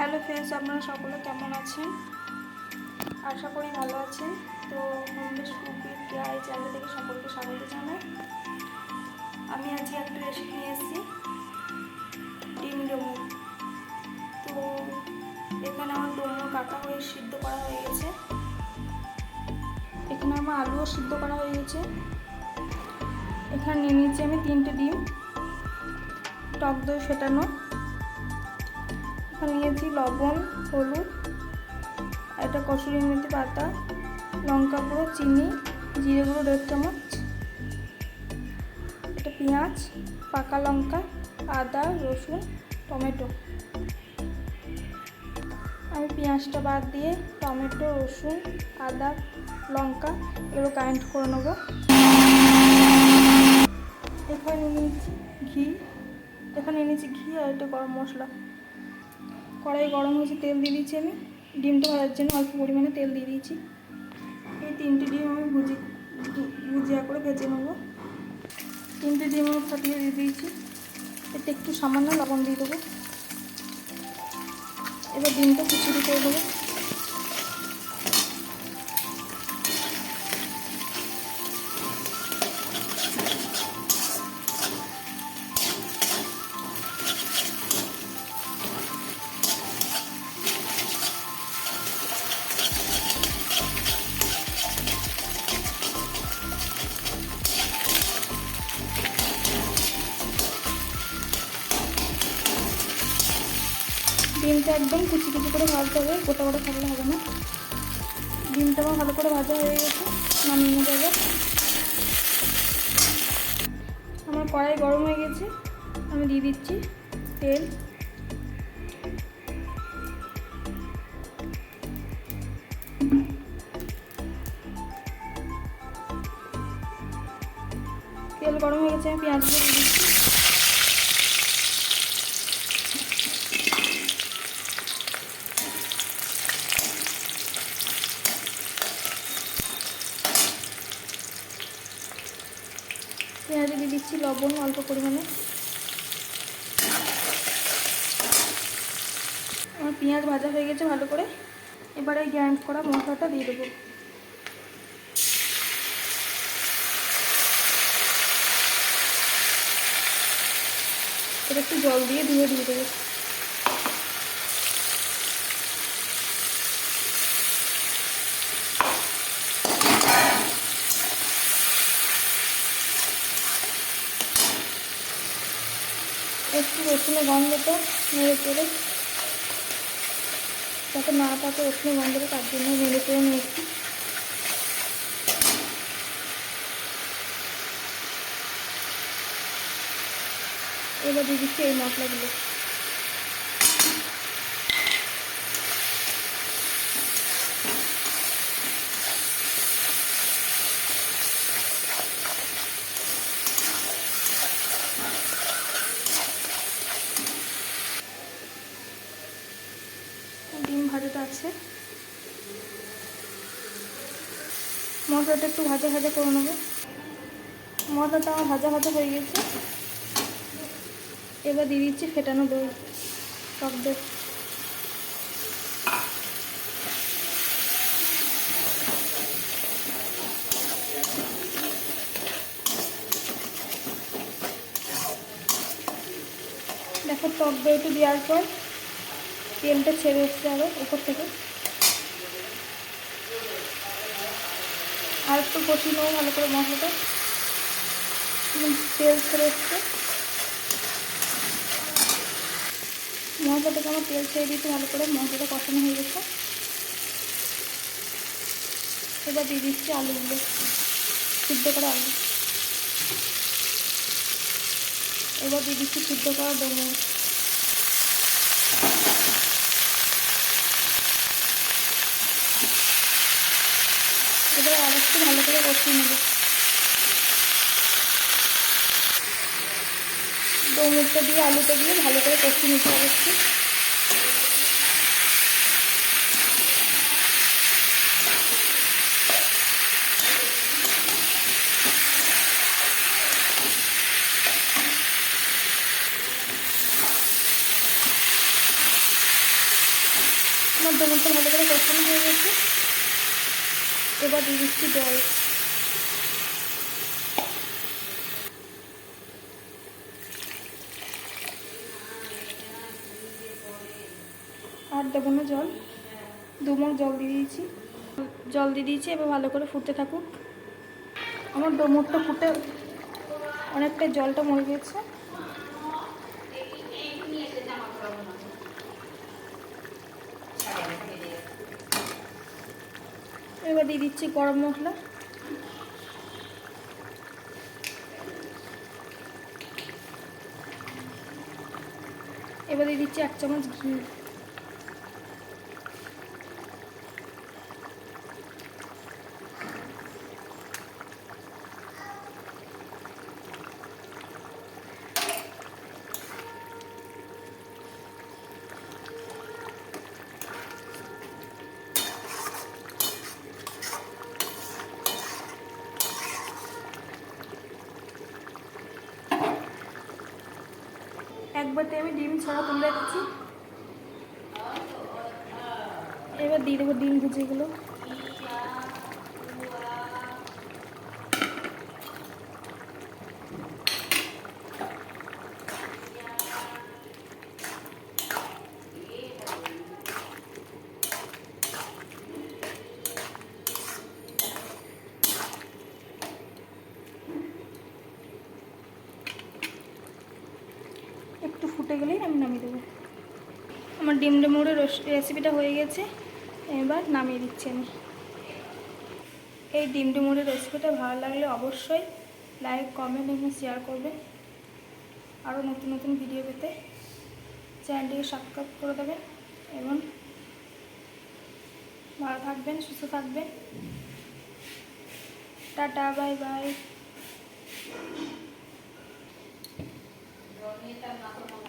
Hello friends, আপনারা সকলে কেমন আছেন? আশা করি ভালো আছেন। তো হোমলেস কুকি এই চ্যানেল থেকে সকলকে স্বাগত জানাই। আমি আজকে একটা রেসিপি নিয়ে এসেছি, ডিম ডোমো। তো এখানে আমার ডোমো কাটা হয়ে সিদ্ধ করা হয়ে গেছে। এখানে আমার আলুও সিদ্ধ করা হয়ে গেছে। এখানে নিয়ে নিয়েছি আমি তিনটে ডিম, টক দই ফেটানো। নিয়েছি লবণ, হলুদ, একটা কসুরি মেথি পাতা, লঙ্কা গুঁড়ো, চিনি, জিরে গুঁড়ো, দেড় চামচ, একটা পেঁয়াজ, পাকা লঙ্কা, আদা, রসুন, টমেটো। আমি পেঁয়াজটা বাদ দিয়ে টমেটো, রসুন, আদা, লঙ্কা এগুলো গ্রাইন্ড করে নেব। এখানে নিয়েছি ঘি। এখানে এনেছি ঘি আর একটা গরম মশলা। কড়াই গরম হয়েছে, তেল দিয়ে দিয়েছি আমি। ডিমটা ভাজার জন্য অল্প পরিমাণে তেল দিয়ে দিয়েছি। এই তিনটে ডিম আমি ভুজি ভুজিয়া করে ভেজে নেব। তিনটে ডিম আমি ফাটিয়ে দিয়ে দিয়েছি। এতে একটু সামান্য লবণ দিয়ে দেবো। এবার ডিমটা কিছু করে দেবো। ডিমটা একদম কুচি কুচি করে ভাজতে হবে, গোটা গোটা থাকলে হবে না। ডিমটা আমার ভালো করে ভাজা হয়ে গেছে, নামিয়ে নিতে হবে আমার কড়াই গরম হয়ে গেছে, আমি দিয়ে দিচ্ছি তেল। তেল গরম হয়ে গেছে, আমি পেঁয়াজগুলো দিয়ে দিচ্ছি লবণ অল্প পরিমাণে। আমার পেঁয়াজ ভাজা হয়ে গেছে ভালো করে। এবারে গ্রাইন্ড করা মশলাটা দিয়ে দেবো। এটা একটু জল দিয়ে ধুয়ে দিয়ে দেবো। একটু রসুনের গন্ধটা নেড়ে করে যাতে না থাকে রসুনের গন্ধটা, তার জন্য নেড়ে করে নিয়েছি। এবার দিয়ে দিচ্ছি এই মশলাগুলো ডিম আছে মশলাটা একটু ভাজা ভাজা করে নেব। মশলাটা আমার ভাজা ভাজা হয়ে গেছে। এবার দিয়ে দিচ্ছি ফেটানো দই, টক দই। দেখো টক দইটা দেওয়ার পর তেলটা ছেড়ে এসছে আরও উপর থেকে। আর একটু কষিয়ে নেব ভালো করে মশলাটা। তেল ছেড়ে এসছে মশলাটাকে আমার তেল ছেড়ে দিতে ভালো করে মশলাটা কষানো হয়ে গেছে। এবার দিয়ে দিচ্ছি আলুগুলো সিদ্ধ করা আলু। এবার দিয়ে দিচ্ছি সিদ্ধ করা ডোমো এবার আর একটু ভালো করে কষিয়ে নেব। ডোমুরটা দিয়ে আলুটা দিয়ে ভালো করে কষিয়ে নিতে হবে একটু। আমার ডোমরটা ভালো করে কষানো হয়ে গেছে। এবার দিয়ে দিচ্ছি জল। আর দেবো না জল। দুমক জল দিয়ে দিয়েছি। জল দিয়ে দিয়েছি, এবার ভালো করে ফুটতে থাকুক। আমার ডোমরটা ফুটে অনেকটা জলটা মরে গেছে। এবার দিয়ে দিচ্ছি গরম মশলা। এবার দিয়ে দিচ্ছি এক চামচ ঘি। একবারতে আমি ডিম ছাড়া তুলে রাখছি এবার দিয়ে দেবো ডিম ভুজিগুলো। একটু ফুটে গেলেই আমি নামিয়ে দেবো। আমার ডিম ডেমুরের রেসিপিটা হয়ে গেছে। এবার নামিয়ে দিচ্ছি আমি। এই ডিম ডেমুরের রেসিপিটা ভালো লাগলে অবশ্যই লাইক কমেন্ট এবং শেয়ার করবে আরও নতুন নতুন ভিডিও পেতে চ্যানেলটিকে সাবস্ক্রাইব করে দেবেন এবং ভালো থাকবেন, সুস্থ থাকবেন। Tata bye bye Gracias.